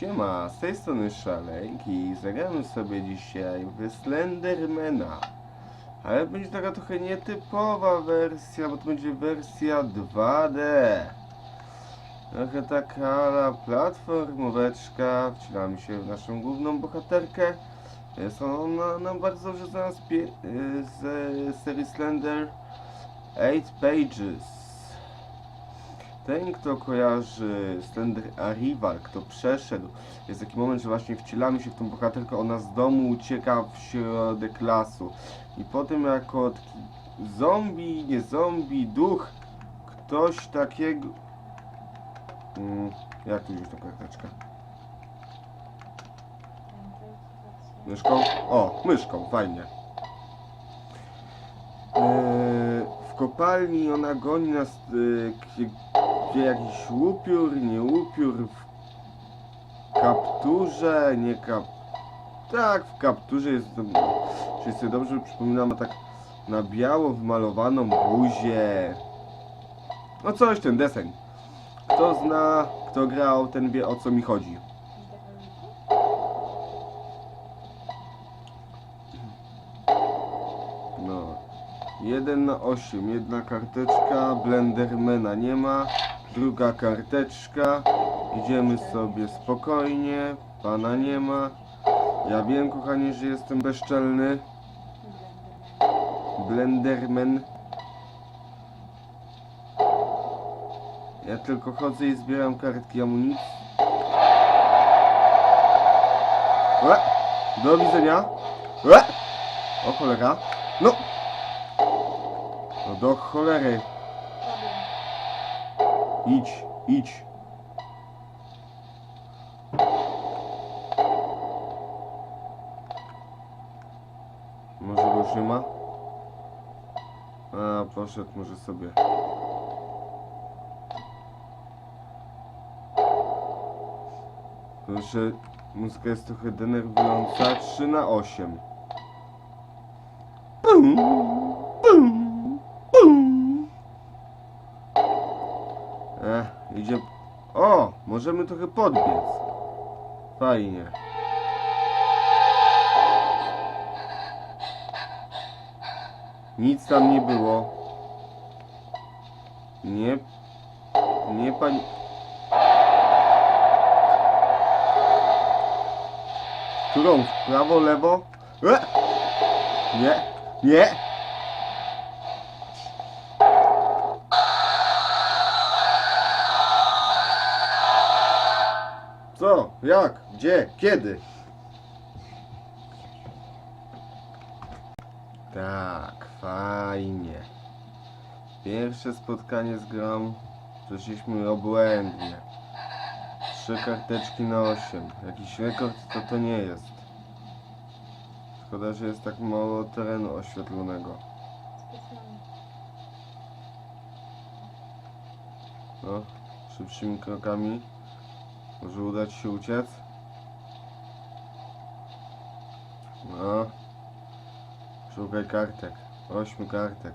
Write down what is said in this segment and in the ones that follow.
Siema, z tej strony Szalek i zagramy sobie dzisiaj w Slendermana. Ale będzie taka trochę nietypowa wersja, bo to będzie wersja 2D. Trochę taka ala platformóweczka. Wcielamy się w naszą główną bohaterkę. Jest ona nam bardzo dobrze znana z, z serii Slender 8 Pages. Ten, kto kojarzy Slender Arrival, kto przeszedł, jest taki moment, że właśnie wcielamy się w tą bohaterkę, ona z domu ucieka w środek lasu. I potem jako taki zombie, nie zombie, duch, ktoś takiego... Mm, jak tu wziąć tą karteczkę? Myszką? O, myszką, fajnie. Eee, w kopalni ona goni nas, e, gdzie, jakiś upiór, nie upiór, w kapturze, nie kap... Tak, w kapturze jest, jeśli sobie dobrze przypominam, tak na biało wymalowaną buzię. No coś, ten deseń. Kto zna, kto grał, ten wie o co mi chodzi. No. 1 na 8, jedna karteczka, Blendermana nie ma, druga karteczka, idziemy sobie spokojnie, pana nie ma. Ja wiem kochani, że jestem bezczelny, Blenderman. Ja tylko chodzę i zbieram kartki amunicji. E, do widzenia. E, o cholera. No. No do cholery. Idź, idź. Może go już nie ma? A, poszedł może sobie. Proszę, muzyka jest trochę denerwująca. 3 na 8. Pum, możemy trochę podbiec. Fajnie. Nic tam nie było. Nie... Nie pani... Którą? W prawo, lewo? E! Nie, nie! Jak? Gdzie? Kiedy? Tak, fajnie. Pierwsze spotkanie z grą przeszliśmy obłędnie. Trzy karteczki na osiem. Jakiś rekord to to nie jest. Szkoda, że jest tak mało terenu oświetlonego. No, szybszymi krokami. Może udać się uciec? No. Szukaj kartek. Ośmiu kartek.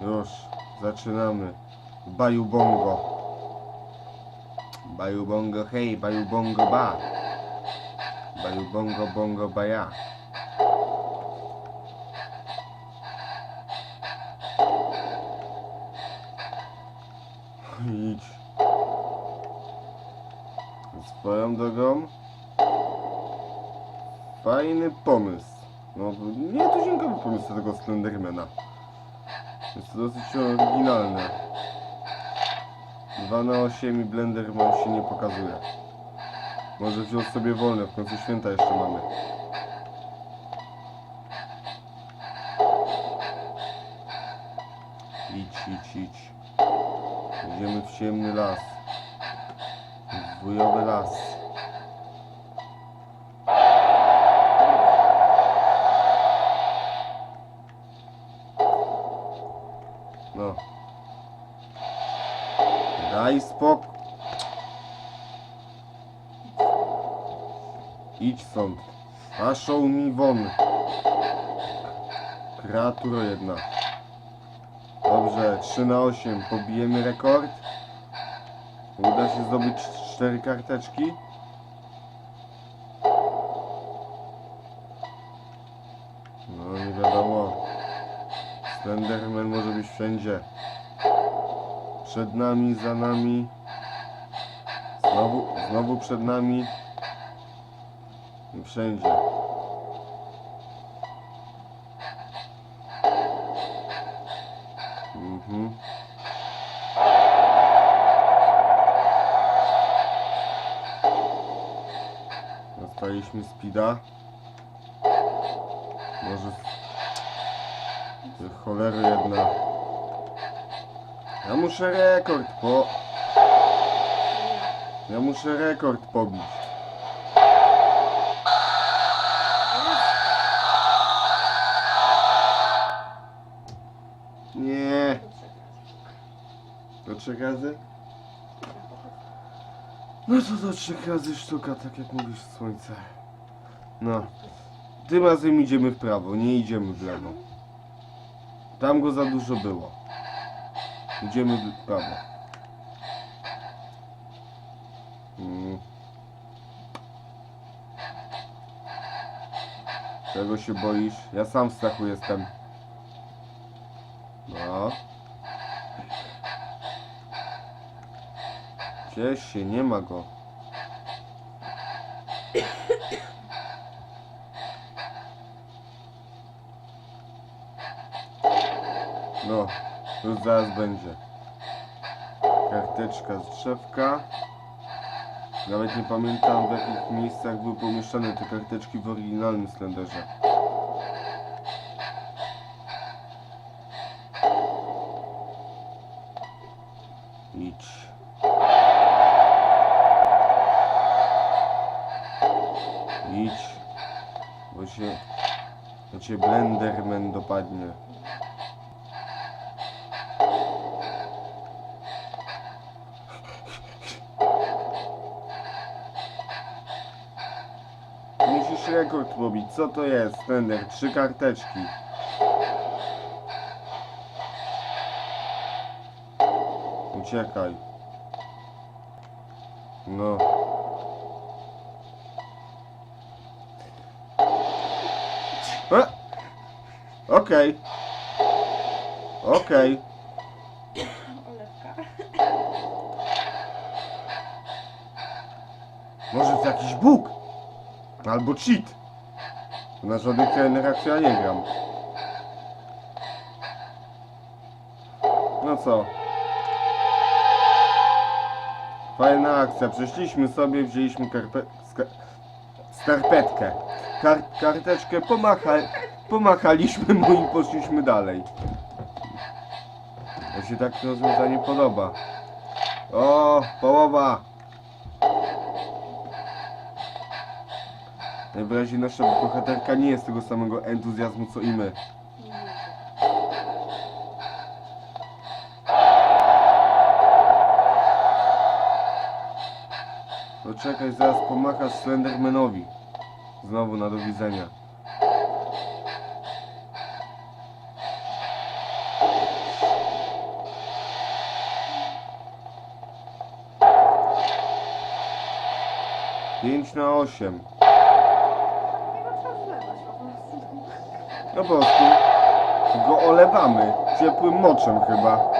Już. Zaczynamy. Baju bongo. Baju bongo hej, baju bongo ba. Baju bongo bongo baja. Idź. Swoją drogą. Fajny pomysł. No, nie to pomysł tego Slendermana. Jest to dosyć oryginalne. 2 na 8 i Blenderman się nie pokazuje. Może wziął sobie wolne, w końcu święta jeszcze mamy. Idź, idź, idź. Idziemy w ciemny las. Wujowy las. No. Daj spokój. Idź stąd. Paszą mi won. Kreatura jedna. Dobrze, 3 na 8. Pobijemy rekord. Uda się zdobyć cztery karteczki? No nie wiadomo. Slenderman może być wszędzie. Przed nami, za nami. Znowu, znowu przed nami. Wszędzie. Dostaliśmy speeda. Może... Cholery jedna. Ja muszę rekord po... Ja muszę rekord pobić. Nie. Do trzech razy? No to do trzech razy sztuka, tak jak mówisz słońce. No. Tym razem idziemy w prawo, nie idziemy w lewo. Tam go za dużo było. Idziemy w prawo. Mm. Czego się boisz? Ja sam w strachu jestem. No. Ciesz się, nie ma go. No, już zaraz będzie. Karteczka z drzewka. Nawet nie pamiętam w jakich miejscach były pomieszczane te karteczki w oryginalnym Slenderze. Bo cię Blenderman dopadnie. Musisz rekord robić. Co to jest? Slender? Trzy karteczki. Uciekaj. No. Okej. Okej. Olewka. Może to jakiś bóg? Albo cheat. Na żadnych trenerach ja nie gram. No co? Fajna akcja. Przeszliśmy sobie, wzięliśmy karpe... ska... skarpetkę. Kar... Karteczkę pomacha... pomachaliśmy mu i poszliśmy dalej. To się tak rozwiązanie podoba. O, połowa! Najwyraźniej nasza bohaterka nie jest tego samego entuzjazmu co i my. To czekaj, zaraz pomachasz Slendermanowi. Znowu na do widzenia. Pięć na osiem. Nie ma trzeba zlewać po prostu. No po prostu go olewamy ciepłym moczem chyba.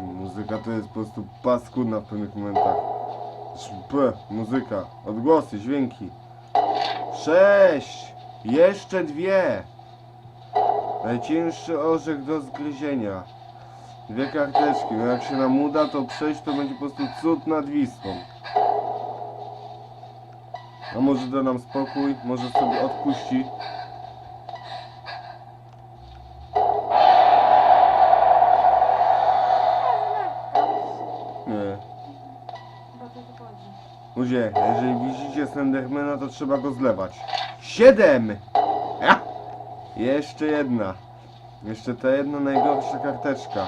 Muzyka to jest po prostu paskudna w pewnych momentach. P, muzyka, odgłosy, dźwięki. Sześć! Jeszcze dwie! Najcięższy orzech do zgryzienia. Dwie karteczki, no jak się nam uda to przejść, to będzie po prostu cud nad Wisłą. A może da nam spokój, może sobie odpuści. Nie. Ludzie, jeżeli widzicie Slendermana, to trzeba go zlewać. Siedem! Ja! Jeszcze jedna. Jeszcze ta jedna najgorsza karteczka.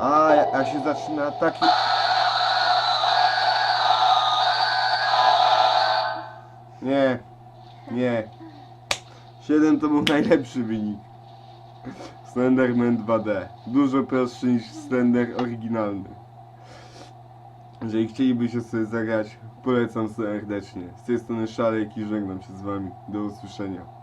A, a się zaczyna taki... Nie, nie. 7 to był najlepszy wynik. Slenderman 2D. Dużo prostszy niż Slender oryginalny. Jeżeli chcielibyście sobie zagrać, polecam serdecznie. Z tej strony Szalek i żegnam się z wami. Do usłyszenia.